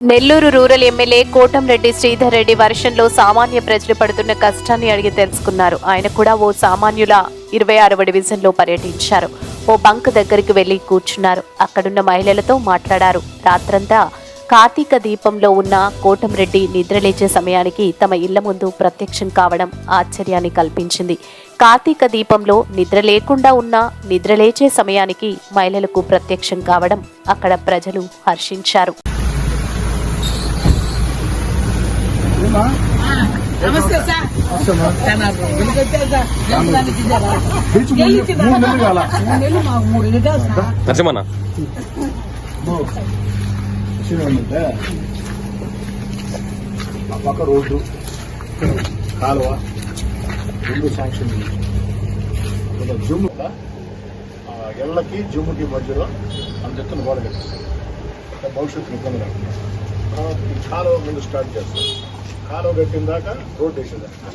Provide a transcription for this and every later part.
Nellore rural MLA Kotamreddy Sridhar Reddy వర్షంలో సామాన్య ప్రజలు పడుతున్న కష్టాన్ని అడిగి తెలుసుకున్నారు. ఆయన కూడా ఓ సామాన్యుల ఇరవై ఆరవ డివిజన్లో పర్యటించారు. ఓ బంక్ దగ్గరికి వెళ్ళి కూర్చున్నారు. అక్కడున్న మహిళలతో మాట్లాడారు. రాత్రంతా కార్తీక దీపంలో ఉన్న కోటంరెడ్డి నిద్రలేచే సమయానికి తమ ఇళ్ళ ముందు ప్రత్యక్షం కావడం ఆశ్చర్యాన్ని కల్పించింది. కార్తీక దీపంలో నిద్ర లేకుండా ఉన్న నిద్రలేచే సమయానికి మహిళలకు ప్రత్యక్షం కావడం అక్కడ ప్రజలు హర్షించారు ఏమా? నమస్తే సార్ వస్తామా? చాలా రోజులకి వచ్చారు సార్ దేవస్థానానికి ఇచ్చారా? బీచ్ మూడు గెలిచి మూడు నెలలు కాలా? మూడు నెలలు మాకు మూడు నెలలు సార్. నరసింహన్న. పక్క రోడ్డు కాలువ రెండు శాంక్షన్ జూమ్ ఇళ్ళకి జూముకి మధ్యలో అంత ఎత్తున గోడ కట్టిస్తారు అంటే భవిష్యత్తు ఇబ్బంది లేకుండా. తర్వాత ఈ కాలువ ముందు స్టార్ట్ చేస్తారు కాలువ కట్టిన దాకా రోడ్డు వేసేదాన్ని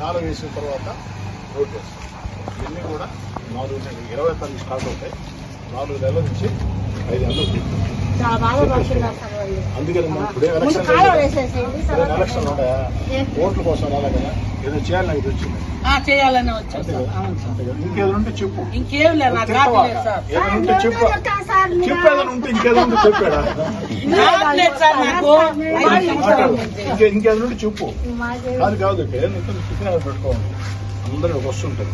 కాలువ వేసిన తర్వాత రోడ్డు వేస్తాం. ఇవన్నీ కూడా నాలుగు నెలలు ఇరవై తొమ్మిది స్టార్ట్ అవుతాయి. నాలుగు నెలల నుంచి ఐదు నెలలు అందుకని ఇప్పుడే ఎలక్షన్ ఓట్ల కోసం రాలే కదా? ఏదో చేయాలని నాకు వచ్చింది ఆ, చేయాలని? ఇంకేదో ఉంటే చెప్పు. ఇంకేం లేదు చెప్పు చెప్తాను సార్. మీరు చెప్పు. ఏదైనా ఉంటే ఇంకేదో ఉంటే చెప్పాడా ఇంకేదో చెప్పు. అది కాదు పెట్టుకోవాలి. అందరూ వస్తుంటారు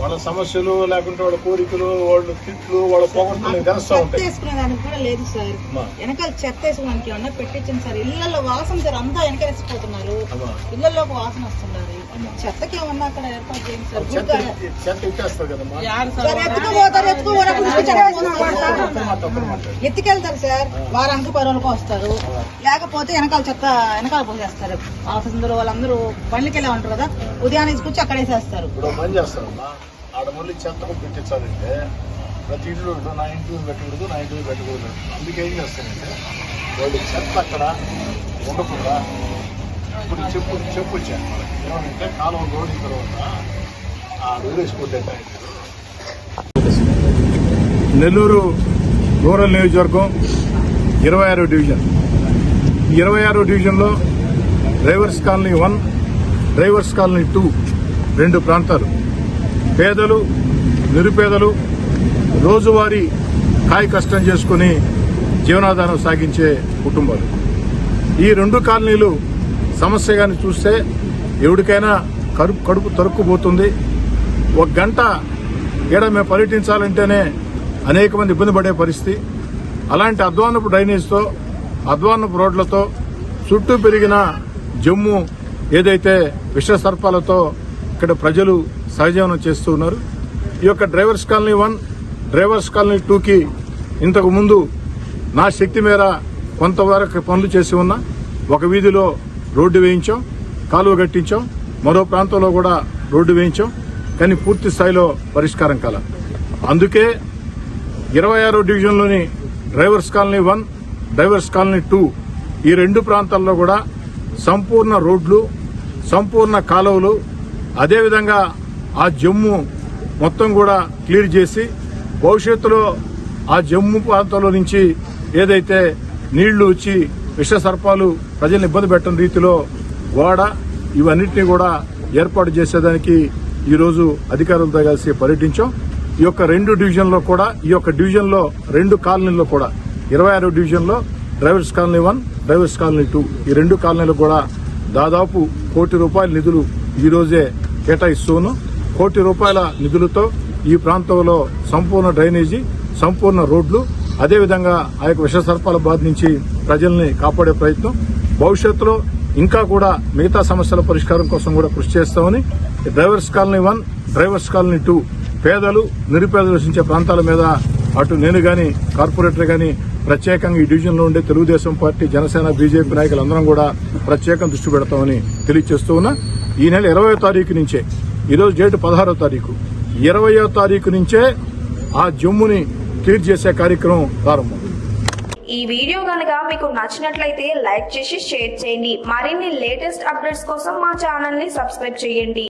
వాళ్ళ సమస్యలు లేకుంటే వాళ్ళ కోరికలు వాళ్ళ తిట్లు వాళ్ళ తెలుస్తూ ఉంటాయి. దానికి కూడా లేదు సార్. వెనకాల చెత్త వేసుకోవడానికి ఏమన్నా పెట్టించండి సార్. ఇళ్ళలో వాసన సార్ అంతా వెనకేసిపోతున్నారు. ఇళ్ళలోకి వాసన వస్తున్నారు. చెత్తకి ఏమన్నా అక్కడ ఏర్పాటు చేయండి సార్. చెత్త ఇచ్చేస్తారు కదమ్మా సార్ ఎత్తుకుపోతారు ఎత్తుకెళ్తారు సార్. వారానికి పది రోజులకు వస్తారు. లేకపోతే వెనకాల చెత్త వెనకాల పోసేస్తారు. ఆఫీసులు వాళ్ళందరూ బండ్లకి వెళ్ళే ఉంటారు కదా ఉదయాన్నే తీసుకొచ్చి అక్కడ వేసేస్తారు చేస్తారమ్మా. ఆడ మళ్ళీ చెత్తకు పెట్టించాలంటే ప్రతి ఇంట్లో నా ఇంట్లో పెట్టకూడదు నా ఇంట్లో పెట్టకూడదు. అందుకే ఏం చేస్తానంటే వాళ్ళు చెత్త అక్కడ ఉండకుండా ఇప్పుడు చెప్పు చెప్పు వచ్చాను ఏమంటే కాలువ రోడ్డు తర్వాత ఆ వేసుకుంటే నెల్లూరు రూరల్ నియోజకవర్గం ఇరవై ఆరో డివిజన్. ఇరవై ఆరో డివిజన్లో drivers colony one drivers colony two రెండు ప్రాంతాలు. పేదలు నిరుపేదలు రోజువారీ కాయ కష్టం చేసుకుని జీవనాధారం సాగించే కుటుంబాలు. ఈ రెండు కాలనీలు సమస్యగాని చూస్తే ఎవరికైనా కడుపు కడుపు తరుక్కుపోతుంది. ఒక గంట ఈడ మేము పర్యటించాలంటేనే అనేక మంది ఇబ్బంది పడే పరిస్థితి. అలాంటి అధ్వానపు డ్రైనేజ్తో అధ్వానపు రోడ్లతో చుట్టూ పెరిగిన జమ్ము ఏదైతే విష సర్పాలతో ఇక్కడ ప్రజలు సహజీవనం చేస్తూ ఉన్నారు. ఈ యొక్క drivers colony one drivers colony టూకి ఇంతకు ముందు నా శక్తి మేర కొంతవరకు పనులు చేసి ఉన్నా ఒక వీధిలో రోడ్డు వేయించాం కాలువ కట్టించాం మరో ప్రాంతంలో కూడా రోడ్డు వేయించాం కానీ పూర్తి స్థాయిలో పరిష్కారం కల. అందుకే ఇరవై ఆరో డివిజన్లోని drivers colony one drivers colony two ఈ రెండు ప్రాంతాల్లో కూడా సంపూర్ణ రోడ్లు సంపూర్ణ కాలువలు అదేవిధంగా ఆ జమ్ము మొత్తం కూడా క్లియర్ చేసి భవిష్యత్తులో ఆ జమ్ము ప్రాంతంలో నుంచి ఏదైతే నీళ్ళు వచ్చి విష సర్పాలు ప్రజల్ని ఇబ్బంది పెట్టని రీతిలో గోడ ఇవన్నిటినీ కూడా ఏర్పాటు చేసేదానికి ఈరోజు అధికారులతో కలిసి పర్యటించాం. ఈ యొక్క రెండు డివిజన్లో కూడా ఈ యొక్క డివిజన్లో రెండు కాలనీల్లో కూడా ఇరవై ఆరో డివిజన్లో drivers colony one drivers colony two ఈ రెండు కాలనీలు కూడా దాదాపు కోటి రూపాయల నిధులు ఈరోజే కేటాయిస్తూ కేటాయిస్తూను కోటి రూపాయల నిధులతో ఈ ప్రాంతంలో సంపూర్ణ డ్రైనేజీ సంపూర్ణ రోడ్లు అదేవిధంగా ఆ యొక్క విష సర్పాల బాధ నుంచి ప్రజల్ని కాపాడే ప్రయత్నం. భవిష్యత్తులో ఇంకా కూడా మిగతా సమస్యల పరిష్కారం కోసం కూడా కృషి చేస్తామని drivers colony one drivers colony two పేదలు నిరుపేదలు నివసించే ప్రాంతాల మీద అటు నేను కానీ కార్పొరేటర్ కానీ ప్రత్యేకంగా ఈ డివిజన్లో ఉండే తెలుగుదేశం పార్టీ జనసేన బీజేపీ నాయకులందరం కూడా ప్రత్యేకం దృష్టి పెడతామని తెలియజేస్తూ ఉన్నా. ఈ నెల ఇరవై తారీఖు నుంచే ఈరోజు డేటు పదహారో తారీఖు. ఇరవయో తారీఖు నుంచే ఆ జమ్ముని క్లియర్ చేసే కార్యక్రమం ప్రారంభం. ఈ వీడియో కనుక మీకు నచ్చినట్లయితే లైక్ చేసి షేర్ చేయండి. మరిన్ని లేటెస్ట్ అప్డేట్స్ కోసం మా ఛానల్ని సబ్స్క్రైబ్ చేయండి.